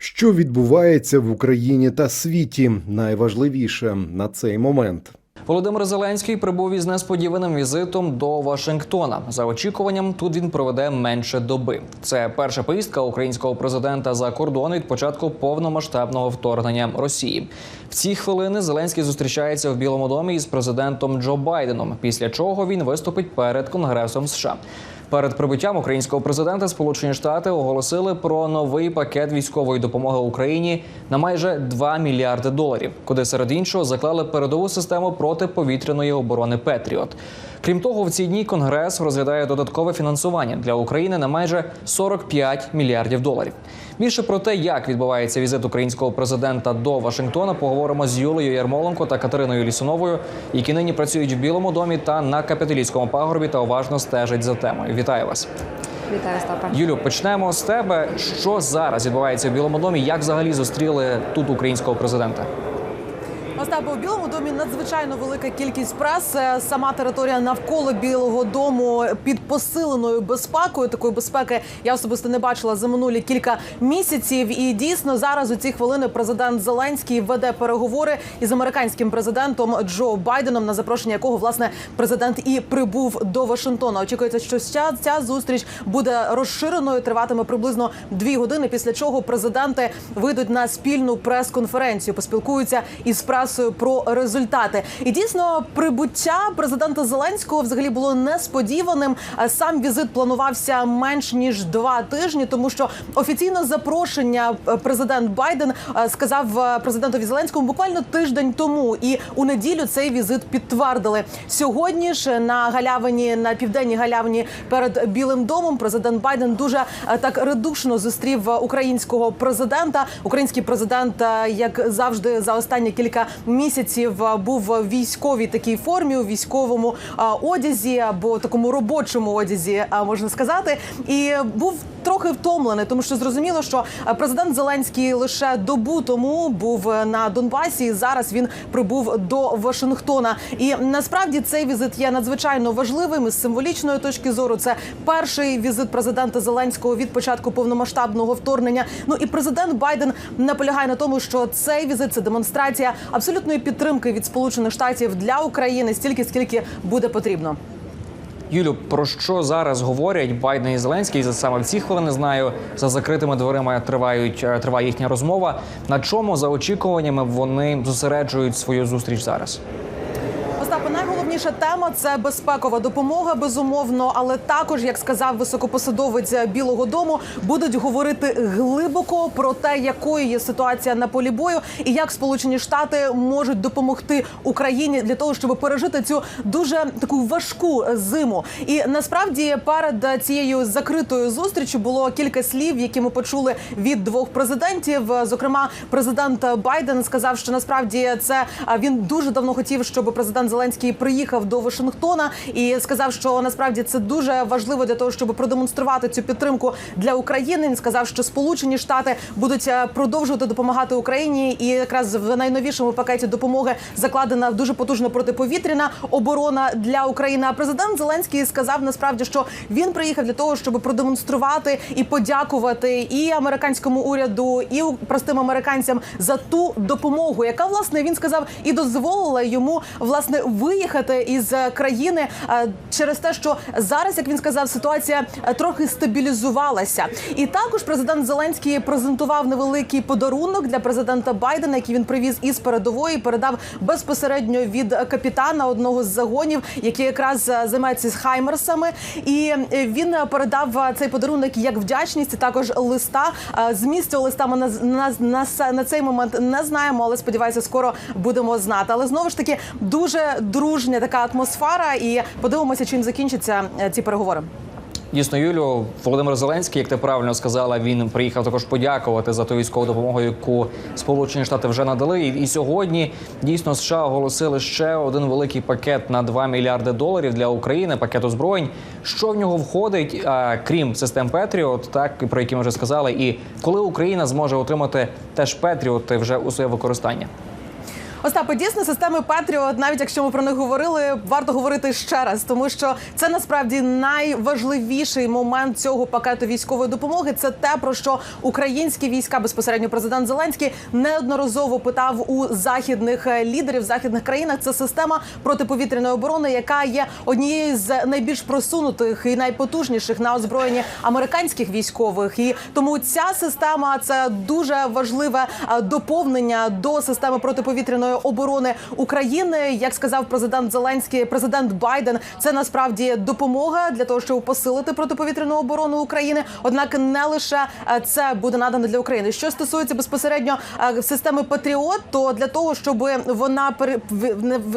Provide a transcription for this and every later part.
Що відбувається в Україні та світі? Найважливіше на цей момент. Володимир Зеленський прибув із несподіваним візитом до Вашингтона. За очікуванням, тут він проведе менше доби. Це перша поїздка українського президента за кордон від початку повномасштабного вторгнення Росії. В ці хвилини Зеленський зустрічається в Білому домі із президентом Джо Байденом. Після чого він виступить перед Конгресом США. Перед прибуттям українського президента Сполучені Штати оголосили про новий пакет військової допомоги Україні на майже 2 мільярди доларів, куди серед іншого заклали передову систему протиповітряної оборони Петріот. Крім того, в ці дні Конгрес розглядає додаткове фінансування для України на майже 45 мільярдів доларів. Більше про те, як відбувається візит українського президента до Вашингтона, поговоримо з Юлею Ярмоленко та Катериною Лісуновою, які нині працюють в Білому домі та на капітолійському пагорбі та уважно стежать за темою. Вітаю вас, Вітаю, Стапа. Юлю. Почнемо з тебе. Що зараз відбувається в Білому домі? Як взагалі зустріли тут українського президента? Остапе, у Білому домі надзвичайно велика кількість прес. Е, Сама територія навколо Білого дому під посиленою безпекою. Такої безпеки я особисто не бачила за минулі кілька місяців. І дійсно зараз у ці хвилини президент Зеленський веде переговори із американським президентом Джо Байденом, на запрошення якого власне президент і прибув до Вашингтона. Очікується, що ця, зустріч буде розширеною. Триватиме приблизно дві години. Після чого президенти вийдуть на спільну прес-конференцію, поспілкуються із пресою про результати. І дійсно прибуття президента Зеленського взагалі було несподіваним. Е, Сам візит планувався менш ніж два тижні, тому що офіційно запрошення е, президент Байден е, сказав президентові Зеленському буквально тиждень тому. І у неділю цей візит підтвердили. Сьогодні ж на галявині на південній галявині перед Білим домом президент Байден дуже так редушно зустрів українського президента. Український президент, як завжди, за останні кілька місяців був в військовій такій формі, у військовому одязі або такому робочому одязі, можна сказати, і був трохи втомлений, тому що зрозуміло, що президент Зеленський лише добу тому був е, на Донбасі. і Зараз він прибув до Вашингтона. І насправді цей візит є надзвичайно важливим із символічної точки зору. Це перший візит президента Зеленського від початку повномасштабного вторгнення. Ну і президент Байден наполягає на тому, що цей візит це демонстрація абсолютної підтримки від Сполучених Штатів для України стільки, скільки буде потрібно. Юлю, про що зараз говорять Байден і Зеленський? За саме в ці хвилини знаю за закритими дверима тривають е, триває їхня розмова. На чому за очікуваннями вони зосереджують свою зустріч зараз? Найголовніша тема це безпекова допомога, безумовно, але також, як сказав високопосадовець Білого Дому, будуть говорити глибоко про те, якою є ситуація на полі бою, і як Сполучені Штати можуть допомогти Україні для того, щоб пережити цю дуже таку важку зиму. І насправді перед цією закритою зустрічю було кілька слів, які ми почули від двох президентів. Зокрема, президент Байден сказав, що насправді це він дуже давно хотів, щоб президент Зеленський приїхав до Вашингтона і сказав, що насправді це дуже важливо для того, щоб продемонструвати цю підтримку для України. Він сказав, що Сполучені Штати будуть е, продовжувати допомагати Україні, і якраз в найновішому пакеті допомоги закладена дуже потужна протиповітряна оборона для України. А президент Зеленський сказав насправді, що він приїхав для того, щоб продемонструвати і подякувати і американському уряду, і простим американцям за ту допомогу, яка власне він сказав і дозволила йому власне виїхати із е, країни е, через те, що зараз, як він сказав, ситуація е, трохи стабілізувалася. І також президент Зеленський презентував невеликий подарунок для президента Байдена, який він привіз із передової, передав безпосередньо від капітана одного з загонів, який якраз займається з хаймерсами. І він передав цей подарунок як вдячність, і також листа. Зміст листа ми на, на, на, на цей момент не знаємо, але сподіваюся, скоро будемо знати. Але знову ж таки дуже дружня така атмосфера, і подивимося, чим закінчаться е, ці переговори. Дійсно, Юлю, Володимир Зеленський, як ти правильно сказала, він приїхав також подякувати за ту військову допомогу, яку Сполучені Штати вже надали. І, і сьогодні дійсно США оголосили ще один великий пакет на 2 мільярди доларів для України, пакет озброєнь. Що в нього входить, а, крім систем Петріот, так про які ми вже сказали, і коли Україна зможе отримати теж Петріоти вже у своє використання? Остапе, дійсно, системи Петріот, навіть якщо ми про них говорили, варто говорити ще раз, тому що це насправді найважливіший момент цього пакету військової допомоги. Це те, про що українські війська безпосередньо президент Зеленський неодноразово питав у західних е, лідерів західних країнах. Це система протиповітряної оборони, яка є однією з найбільш просунутих і найпотужніших на озброєнні американських військових. І тому ця система це дуже важливе е, доповнення до системи протиповітряної оборони України. Як сказав президент Зеленський, президент Байден, це насправді допомога для того, щоб посилити протиповітряну оборону України. Однак не лише е, це буде надано для України. Що стосується безпосередньо е, системи Патріот, то для того, щоб вона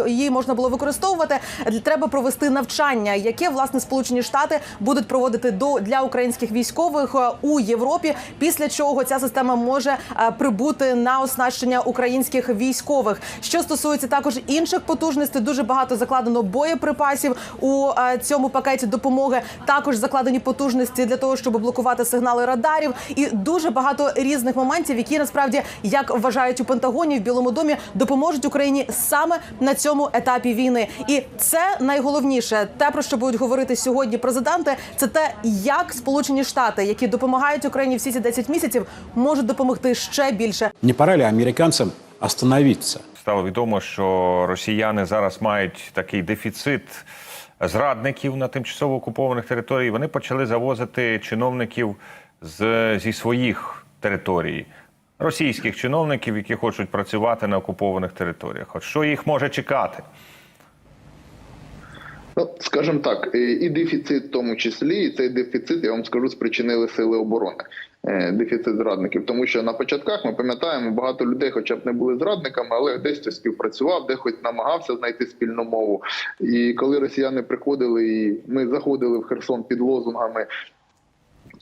її можна було використовувати, треба провести навчання, яке власне Сполучені Штати будуть проводити до для українських військових е, у Європі. Після чого ця система може е, прибути на оснащення українських військових. Що стосується також інших потужностей, дуже багато закладено боєприпасів у е, цьому пакеті допомоги. Також закладені потужності для того, щоб блокувати сигнали радарів, і дуже багато різних моментів, які насправді як вважають у Пентагоні в Білому домі, допоможуть Україні саме на цьому етапі війни. І це найголовніше, те про що будуть говорити сьогодні президенти, це те, як Сполучені Штати, які допомагають Україні всі ці 10 місяців, можуть допомогти ще більше. Не пора ли американцам остановиться? Стало відомо, що росіяни зараз мають такий дефіцит зрадників на тимчасово окупованих територіях. Вони почали завозити чиновників з, зі своїх територій, російських чиновників, які хочуть працювати на окупованих територіях. От що їх може чекати? Ну, скажімо так, і і дефіцит в тому числі, і цей дефіцит, я вам скажу, спричинили сили оборони. е, Дефіцит зрадників, тому що на початках ми пам'ятаємо, багато людей, хоча б не були зрадниками, але десь хтось співпрацював, де хоч намагався знайти спільну мову. І коли росіяни приходили, і ми заходили в Херсон під лозунгами,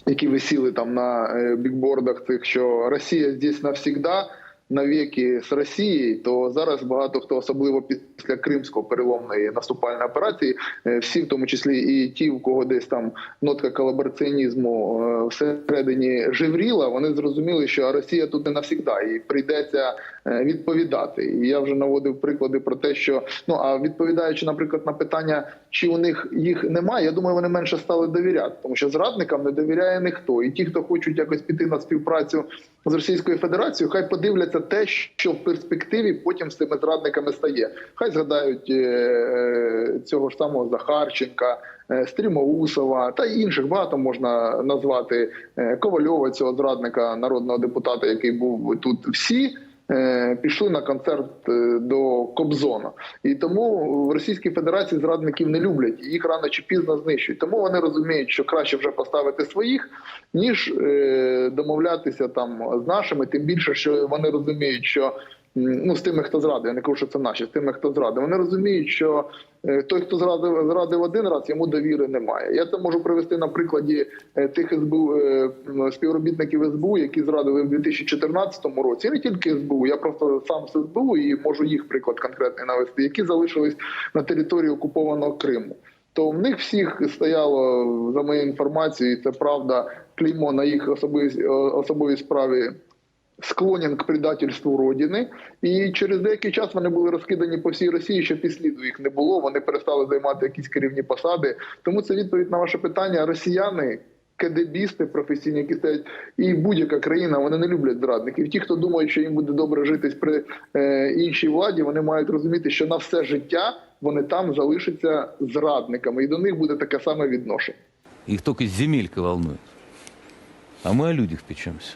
які висіли там на е, бікбордах, цих що Росія здесь навсігда. Навіки з Росією, то зараз багато хто, особливо після кримського переломної наступальної операції, е, всі, в тому числі і ті, у кого десь там нотка колабораціонізму е, всередині живріла, вони зрозуміли, що Росія тут не навсігда, і прийдеться е, відповідати. І я вже наводив приклади про те, що ну а відповідаючи, наприклад, на питання, чи у них їх немає, я думаю, вони менше стали довіряти, тому що зрадникам не довіряє ніхто. І ті, хто хочуть якось піти на співпрацю з Російською Федерацією, хай подивляться те, що в перспективі потім з цими зрадниками стає. Хай згадають е, е, цього ж самого Захарченка, е, Стрімоусова та інших багато можна назвати Ковальова, цього зрадника народного депутата, який був тут всі. Е, Пішли на концерт е, до Кобзона, і тому в Російській Федерації зрадників не люблять. Їх рано чи пізно знищують. Тому вони розуміють, що краще вже поставити своїх, ніж е, домовлятися там з нашими. Тим більше, що вони розуміють, що ну з тими, хто зрадив, я не кажу, що це наші, з тими, хто зрадив. Вони розуміють, що е, той, хто зрадив, зрадив один раз, йому довіри немає. Я це можу привести на прикладі е, тих СБУ е, співробітників СБУ, які зрадили в 2014 році. І не тільки СБУ, я просто сам з СБУ і можу їх приклад конкретний навести, які залишились на території окупованого Криму. То в них всіх стояло за моєю інформацією, це правда, клеймо на їх особовій, особовій справі склонен к предательству родини, і через деякий час вони були розкидані по всій Росії, що післіду їх не було. Вони перестали займати якісь керівні посади. Тому це відповідь на ваше питання. Росіяни. Кедебісти професійні, які стоять, і будь-яка країна, вони не люблять зрадників. Ті, хто думають, що їм буде добре житись при е, іншій владі, вони мають розуміти, що на все життя вони там залишаться зрадниками, і до них буде таке саме відношення. Их только земелька волнует. А мы о людях печемся.